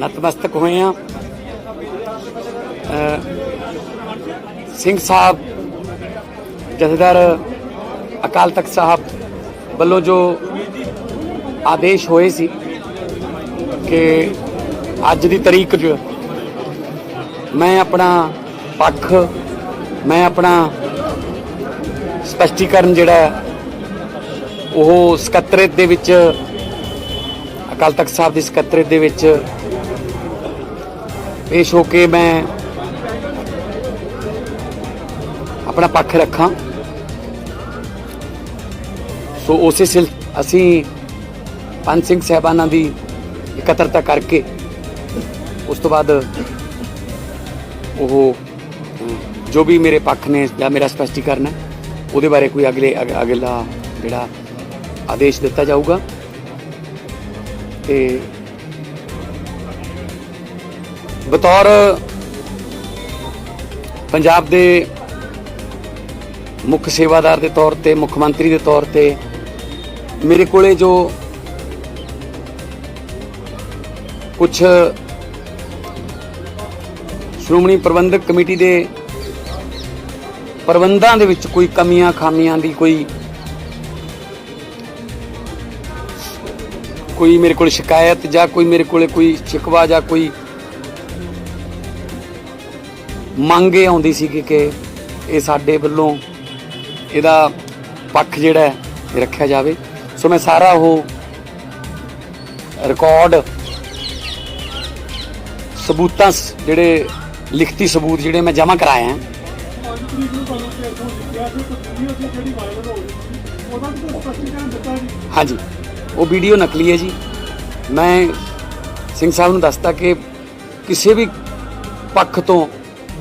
ਨਤਮਸਤਕ ਹੋਏ ਆ ਸਿੰਘ ਸਾਹਿਬ, ਜਥੇਦਾਰ ਅਕਾਲ ਤਖਤ ਸਾਹਿਬ ਵੱਲੋਂ ਜੋ ਆਦੇਸ਼ ਹੋਏ ਸੀ ਕਿ ਅੱਜ ਦੀ ਤਰੀਕ 'ਚ ਮੈਂ ਆਪਣਾ ਪੱਖ, ਮੈਂ ਆਪਣਾ ਸਪਸ਼ਟੀਕਰਨ ਜਿਹੜਾ ਉਹ ਸਕੱਤਰੇਤ ਦੇ ਵਿੱਚ ਅਕਾਲ ਤਖਤ ਸਾਹਿਬ ਦੀ ਸਕੱਤਰੇਤ ਦੇ ਵਿੱਚ ਪੇਸ਼ ਹੋ ਕੇ ਮੈਂ ਆਪਣਾ ਪੱਖ ਰੱਖਾਂ। ਸੋ ਉਸੇ ਸਿਲ ਅਸੀਂ ਪੰਜ ਸਿੰਘ ਸਹਿਬਾਨਾਂ ਦੀ ਇਕੱਤਰਤਾ ਕਰਕੇ ਉਸ ਤੋਂ ਬਾਅਦ ਉਹ ਜੋ ਵੀ ਮੇਰੇ ਪੱਖ ਨੇ ਜਾਂ ਮੇਰਾ ਸਪਸ਼ਟੀਕਰਨ ਹੈ, ਉਹਦੇ ਬਾਰੇ ਕੋਈ ਅਗਲੇ, ਅਗ- ਅਗਲਾ ਜਿਹੜਾ ਆਦੇਸ਼ ਦਿੱਤਾ ਜਾਊਗਾ। ਤੇ ਬਤੌਰ ਪੰਜਾਬ ਦੇ ਮੁੱਖ ਸੇਵਾਦਾਰ ਦੇ ਤੌਰ ਤੇ, ਮੁੱਖ ਮੰਤਰੀ ਦੇ ਤੌਰ ਤੇ, ਮੇਰੇ ਕੋਲੇ ਜੋ ਕੁਝ ਸ਼੍ਰੋਮਣੀ ਪ੍ਰਬੰਧਕ ਕਮੇਟੀ ਦੇ ਪ੍ਰਬੰਧਾਂ ਦੇ ਵਿੱਚ ਕੋਈ ਕਮੀਆਂ, ਖਾਮੀਆਂ ਦੀ ਕੋਈ ਕੋਈ ਮੇਰੇ ਕੋਲ ਸ਼ਿਕਾਇਤ ਜਾਂ ਕੋਈ ਮੇਰੇ ਕੋਲੇ ਕੋਈ ਸ਼ਿਕਵਾ ਜਾਂ ਕੋਈ ਮੰਗ ਇਹ ਆਉਂਦੀ ਸੀ ਕਿ ਕਿ ਇਹ ਸਾਡੇ ਵੱਲੋਂ ਇਹਦਾ ਪੱਖ ਜਿਹੜਾ ਹੈ, ਇਹ ਰੱਖਿਆ ਜਾਵੇ। ਸੋ ਮੈਂ ਸਾਰਾ ਉਹ ਰਿਕਾਰਡ ਸਬੂਤਾਂ ਸ- ਜਿਹੜੇ ਲਿਖਤੀ ਸਬੂਤ ਜਿਹੜੇ ਮੈਂ ਜਮ੍ਹਾਂ ਕਰਾਏ ਆ। ਹਾਂਜੀ। ਉਹ ਵੀਡੀਓ ਨਕਲੀ ਹੈ ਜੀ। ਮੈਂ ਸਿੰਘ ਸਾਹਿਬ ਨੂੰ ਦੱਸਤਾ ਕਿ ਕਿਸੇ ਵੀ ਪੱਖ ਤੋਂ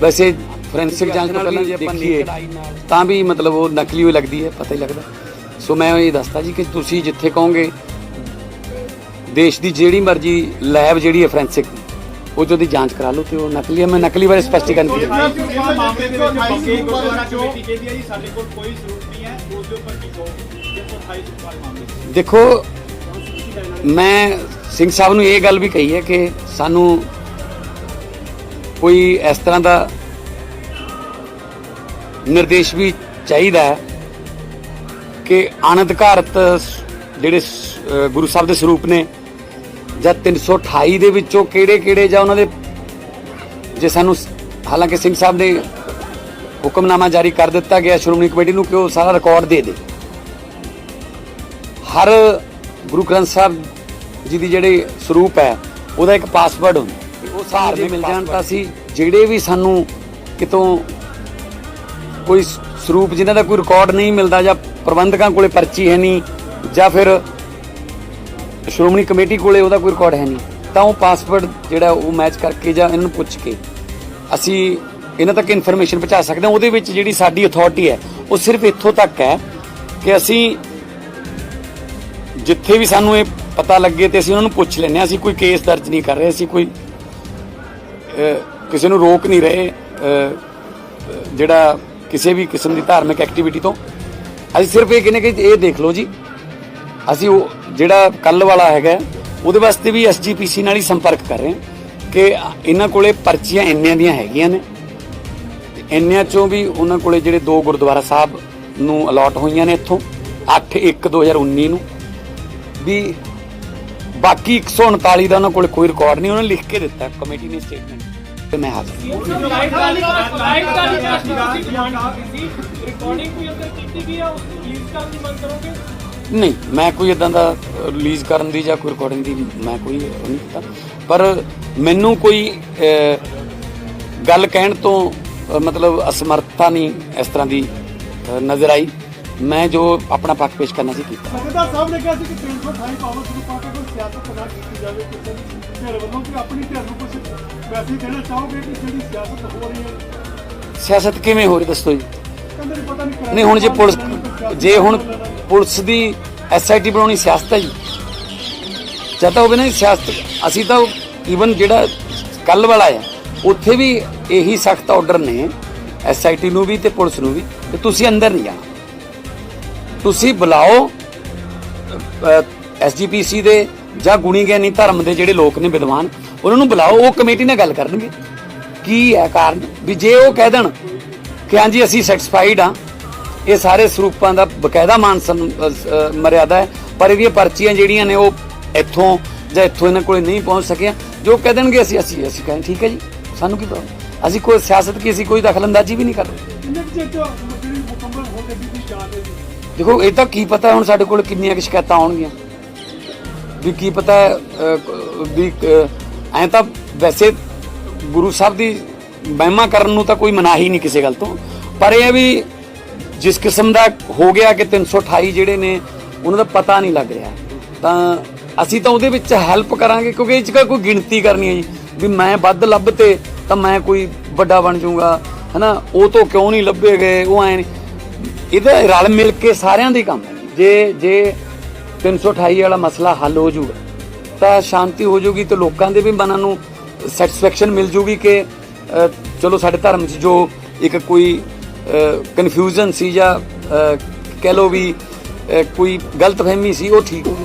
ਵੈਸੇ ਫੋਰੈਂਸਿਕ ਜਾਂਚ ਤੋਂ ਪਹਿਲਾਂ ਜੇ ਦੇਖੀਏ ਤਾਂ ਵੀ ਮਤਲਬ ਉਹ ਨਕਲੀ ਹੋਈ ਲੱਗਦੀ ਹੈ ਪਤਾ ਹੀ ਲੱਗਦਾ। ਸੋ ਮੈਂ ਇਹ ਦੱਸਦਾ ਜੀ ਕਿ ਤੁਸੀਂ ਜਿੱਥੇ ਕਹੋਗੇ ਦੇਸ਼ ਦੀ ਜਿਹੜੀ ਮਰਜ਼ੀ ਲੈਬ ਜਿਹੜੀ ਹੈ ਫੋਰੈਂਸਿਕ ਉਹ 'ਚ ਉਹਦੀ ਜਾਂਚ ਕਰਾ ਲਓ ਤੇ ਉਹ ਨਕਲੀ ਹੈ। ਮੈਂ ਨਕਲੀ ਬਾਰੇ ਸਪਸ਼ਟੀਕਰਨ ਕੀਤਾ। ਇਸ ਮਾਮਲੇ ਦੇ ਵਿੱਚ ਬੰਗੇ ਗੁਰਦੁਆਰਾ ਕਮੇਟੀ ਕਹਿੰਦੀ ਹੈ ਜੀ ਸਾਡੇ ਕੋਲ ਕੋਈ ਸਰੂਪ ਨਹੀਂ ਹੈ ਉਸ ਦੇ ਉੱਪਰ ਕੀ ਕਹੋਗੇ? 128 ਵਾਲੇ ਮਾਮਲੇ 'ਚ। ਦੇਖੋ ਮੈਂ ਸਿੰਘ ਸਾਹਿਬ ਨੂੰ ਇਹ ਗੱਲ ਵੀ ਕਹੀ ਹੈ ਕਿ ਸਾਨੂੰ ਕੋਈ ਇਸ ਤਰ੍ਹਾਂ ਦਾ ਨਿਰਦੇਸ਼ ਵੀ ਚਾਹੀਦਾ ਹੈ ਕਿ ਅਨਧਿਕਾਰਤ ਸ- ਜਿਹੜੇ ਗੁਰੂ ਸਾਹਿਬ ਦੇ ਸਰੂਪ ਨੇ ਜਾਂ 328 ਦੇ ਵਿੱਚੋਂ ਕਿਹੜੇ ਕਿਹੜੇ ਜਾਂ ਉਹਨਾਂ ਦੇ ਜੇ ਸਾਨੂੰ ਹਾਲਾਂਕਿ ਸਿੰਘ ਸਾਹਿਬ ਨੇ ਹੁਕਮਨਾਮਾ ਜਾਰੀ ਕਰ ਦਿੱਤਾ ਗਿਆ ਸ਼੍ਰੋਮਣੀ ਕਮੇਟੀ ਨੂੰ ਕਿ ਉਹ ਸਾਰਾ ਰਿਕਾਰਡ ਦੇ ਦੇ। ਹਰ ਗੁਰੂ ਗ੍ਰੰਥ ਸਾਹਿਬ ਜੀ ਦੀ ਜਿਹੜੇ ਸਰੂਪ ਹੈ, ਉਹਦਾ ਇੱਕ ਪਾਸਵਰਡ ਹੁੰਦਾ। ਸਾਰ ਦੇ ਮਿਲ ਜਾਣ ਤਾਂ ਅਸੀਂ ਜਿਹੜੇ ਵੀ ਸਾਨੂੰ ਕਿਤੋਂ ਕੋਈ ਸਰੂਪ ਜਿਨ੍ਹਾਂ ਦਾ ਕੋਈ ਰਿਕਾਰਡ ਨਹੀਂ ਮਿਲਦਾ ਜਾਂ ਪ੍ਰਬੰਧਕਾਂ ਕੋਲੇ ਪਰਚੀ ਹੈ ਨਹੀਂ ਜਾਂ ਫਿਰ ਸ਼੍ਰੋਮਣੀ ਕਮੇਟੀ ਕੋਲੇ ਉਹਦਾ ਕੋਈ ਰਿਕਾਰਡ ਹੈ ਨਹੀਂ ਤਾਂ ਉਹ ਪਾਸਵਰਡ ਜਿਹੜਾ ਉਹ ਮੈਚ ਕਰਕੇ ਜਾਂ ਇਹਨਾਂ ਨੂੰ ਪੁੱਛ ਕੇ ਅਸੀਂ ਇਹਨਾਂ ਤੱਕ ਇਨਫੋਰਮੇਸ਼ਨ ਪਹੁੰਚਾ ਸਕਦੇ ਹਾਂ। ਉਹਦੇ ਵਿੱਚ ਜਿਹੜੀ ਸਾਡੀ ਅਥਾਰਟੀ ਹੈ ਉਹ ਸਿਰਫ ਇੱਥੋਂ ਤੱਕ ਹੈ ਕਿ ਅਸੀਂ ਜਿੱਥੇ ਵੀ ਸਾਨੂੰ ਇਹ ਪਤਾ ਲੱਗੇ ਤੇ ਅਸੀਂ ਉਹਨਾਂ ਨੂੰ ਪੁੱਛ ਲੈਂਦੇ ਹਾਂ। ਅਸੀਂ ਕੋਈ ਕੇਸ ਦਰਜ ਨਹੀਂ ਕਰ ਰਹੇ ਅਸੀਂ ਕੋਈ ਕਿਸੇ ਨੂੰ ਰੋਕ ਨਹੀਂ ਰਹੇ ਜਿਹੜਾ ਕਿਸੇ ਵੀ ਕਿਸਮ ਦੀ ਧਾਰਮਿਕ ਐਕਟੀਵਿਟੀ ਤੋਂ। ਅਸੀਂ ਸਿਰਫ ਇਹ ਕਹਿੰਦੇ ਕਿ ਇਹ ਦੇਖ ਲਓ ਜੀ, ਅਸੀਂ ਉਹ ਜਿਹੜਾ ਕੱਲ ਵਾਲਾ ਹੈਗਾ, ਉਹਦੇ ਵਾਸਤੇ ਵੀ ਐਸਜੀਪੀਸੀ ਨਾਲ ਹੀ ਸੰਪਰਕ ਕਰ ਰਹੇ ਹਾਂ ਕਿ ਇਹਨਾਂ ਕੋਲੇ ਪਰਚੀਆਂ ਇੰਨਿਆਂ ਦੀਆਂ ਹੈਗੀਆਂ ਨੇ। ਤੇ ਇੰਨਿਆਂ ਚੋਂ ਵੀ ਉਹਨਾਂ ਕੋਲੇ ਜਿਹੜੇ ਦੋ ਗੁਰਦੁਆਰਾ ਸਾਹਿਬ ਨੂੰ ਅਲਾਟ ਹੋਈਆਂ ਨੇ ਇੱਥੋਂ 8 1 2019 ਨੂੰ। ਵੀ ਬਾਕੀ 139 ਦਾ ਉਹਨਾਂ ਕੋਲ ਕੋਈ ਰਿਕਾਰਡ ਨਹੀਂ, ਉਹਨਾਂ ਨੇ ਲਿਖ ਕੇ ਦਿੱਤਾ, ਕਮੇਟੀ ਨੇ ਸਟੇਟਮੈਂਟ ਤੇ ਮੈਂ ਹਾਜ਼ਰ ਆ ਨਹੀਂ ਮੈਂ ਕੋਈ ਇਦਾਂ ਦਾ ਰਿਲੀਜ਼ ਕਰਨ ਦੀ ਜਾਂ ਕੋਈ ਰਿਕਾਰਡਿੰਗ ਦੀ ਮੈਂ ਕੋਈ ਉਹ ਨਹੀਂ ਕੀਤਾ। ਪਰ ਮੈਨੂੰ ਕੋਈ ਅਹ, ਗੱਲ ਕਹਿਣ ਤੋਂ ਅਹ, ਮਤਲਬ ਅਸਮਰਥਤਾ ਨਹੀਂ ਇਸ ਤਰ੍ਹਾਂ ਦੀ ਅਹ, ਨਜ਼ਰ ਆਈ। ਮੈਂ ਜੋ ਆਪਣਾ ਪੱਖ ਪੇਸ਼ ਕਰਨਾ ਸੀ ਕੀਤਾ। ਸੈਕਟਰ ਸਾਹਿਬ ਨੇ ਕਿਹਾ ਸੀ ਕਿ 328 ਪਾਵਰ ਨੂੰ ਪਾ ਕੇ ਕੋਈ ਸਿਆਸਤ ਨਾ ਕੀਤੀ ਜਾਵੇ ਕਿਸੇ ਦੀ ਧਿਰ ਵੱਲੋਂ ਕਿ ਆਪਣੀ ਧਿਰ ਨੂੰ ਕੁਝ ਮੈਸੇਜ ਦੇਣਾ ਚਾਹੋਗੇ ਕਿ ਜਿਹੜੀ ਸਿਆਸਤ ਹੋ ਰਹੀ ਹੈ? ਸਿਆਸਤ ਕਿਵੇਂ ਹੋ ਰਹੀ ਦੱਸੋ ਜੀ? ਨਹੀਂ ਹੁਣ ਜੇ ਪੁਲਿਸ ਜੇ ਹੁਣ ਪੁਲਿਸ ਦੀ ਐਸਆਈਟੀ ਬਣਾਉਣੀ ਸਿਆਸਤ ਹੈ ਜੀ। ਜਾਂ ਤਾਂ ਹੋਵੇ ਨਾ ਸਿਆਸਤ। ਅਸੀਂ ਤਾਂ ਈਵਨ ਜਿਹੜਾ ਕੱਲ ਵਾਲਾ ਆ ਉੱਥੇ ਵੀ ਇਹੀ ਸਖਤ ਆਰਡਰ ਨੇ ਐਸਆਈਟੀ ਨੂੰ ਵੀ ਤੇ ਪੁਲਿਸ ਨੂੰ ਵੀ। ਕਿ ਤੁਸੀਂ ਅੰਦਰ ਨਹੀਂ ਜਾਣਾ। ਤੁਸੀਂ ਬੁਲਾਓ ਐਸਜੀਪੀਸੀ ਦੇ ਜਾਂ ਗੁਣੀ ਗਿਆਨੀ ਧਰਮ ਦੇ ਜਿਹੜੇ ਲੋਕ ਨੇ ਵਿਦਵਾਨ ਉਹਨਾਂ ਨੂੰ ਬੁਲਾਓ ਉਹ ਕਮੇਟੀ ਨਾਲ ਗੱਲ ਕਰਨਗੇ। ਕੀ ਹੈ ਕਾਰਨ? ਵੀ ਜੇ ਉਹ ਕਹਿ ਦੇਣ ਕਿ ਹਾਂਜੀ ਅਸੀਂ ਸੈਟੀਸਫਾਈਡ ਆ ਇਹ ਸਾਰੇ ਸਰੂਪਾਂ ਦਾ ਬਕਾਇਦਾ ਮਾਨ ਸਨ- ਅ, ਅ, ਮਰਿਆਦਾ ਹੈ ਪਰ ਇਹਦੀਆਂ ਪਰਚੀਆਂ ਜਿਹੜੀਆਂ ਨੇ ਉਹ ਇੱਥੋਂ ਜਾਂ ਇੱਥੋਂ ਇਹਨਾਂ ਕੋਲੇ ਨਹੀਂ ਪਹੁੰਚ ਸਕੀਆਂ। ਜੋ ਕਹਿ ਦੇਣਗੇ ਅਸੀਂ ਅਸੀਂ ਅਸੀਂ ਕਹਿੰਦੇ ਠੀਕ ਹੈ ਜੀ। ਸਾਨੂੰ ਕੀ ਪ੍ਰੋਬਲਮ ਅਸੀਂ ਕੋਈ ਸਿਆਸਤ ਕੀ ਅਸੀਂ ਕੋਈ ਦਖਲਅੰਦਾਜ਼ੀ ਵੀ ਨਹੀਂ ਕਰਦੇ ਦੇਖੋ ਇਹ ਤਾਂ ਕੀ ਪਤਾ ਹੁਣ ਸਾਡੇ ਕੋਲ ਕਿੰਨੀਆਂ ਕੁ ਸ਼ਿਕਾਇਤਾਂ ਆਉਣਗੀਆਂ। ਵੀ ਕੀ ਪਤਾ ਵੀ ਐ ਤਾਂ ਵੈਸੇ ਗੁਰੂ ਸਾਹਿਬ ਦੀ ਮਹਿਮਾ ਕਰਨ ਨੂੰ ਤਾਂ ਕੋਈ ਮਨਾਹੀ ਨਹੀਂ ਕਿਸੇ ਗੱਲ ਤੋਂ। ਪਰ ਇਹ ਵੀ ਜਿਸ ਕਿਸਮ ਦਾ ਹੋ ਗਿਆ ਕਿ 328 ਜਿਹੜੇ ਨੇ, ਉਹਨਾਂ ਦਾ ਪਤਾ ਨਹੀਂ ਲੱਗ ਰਿਹਾ। ਤਾਂ ਅਸੀਂ ਤਾਂ ਉਹਦੇ ਵਿੱਚ ਹੈਲਪ ਕਰਾਂਗੇ, ਕਿਉਂਕਿ ਇਹ 'ਚ ਕੋਈ ਗਿਣਤੀ ਕਰਨੀ ਹੈ ਜੀ। ਵੀ ਮੈਂ ਵੱਧ ਲੱਭ ਤੇ ਤਾਂ ਮੈਂ ਕੋਈ ਵੱਡਾ ਬਣ ਜਾਊਂਗਾ। ਹਨਾ, ਉਹ ਤੋਂ ਕਿਉਂ ਨਹੀਂ ਲੱਭੇ ਗਏ, ਉਹ ਐ ਇਹਦਾ ਰਲ ਮਿਲ ਕੇ ਸਾਰਿਆਂ ਦਾ ਹੀ ਕੰਮ ਹੈ। ਜੇ ਜੇ 328 ਵਾਲਾ ਮਸਲਾ ਹੱਲ ਹੋ ਜਾਊਗਾ। ਤਾਂ ਸ਼ਾਂਤੀ ਹੋ ਜਾਊਗੀ ਤੇ ਲੋਕਾਂ ਦੇ ਵੀ ਮਨਾਂ ਨੂੰ ਸੈਟੀਸਫੈਕਸ਼ਨ ਮਿਲ ਜੂਗੀ ਕਿ ਚਲੋ ਸਾਡੇ ਧਰਮ 'ਚ ਜੋ ਇੱਕ ਕੋਈ ਕਨਫਿਊਜ਼ਨ ਸੀ ਜਾਂ ਕਹਿ ਲਓ ਵੀ ਕੋਈ ਗਲਤਫਹਿਮੀ ਸੀ, ਉਹ ਠੀਕ ਹੋ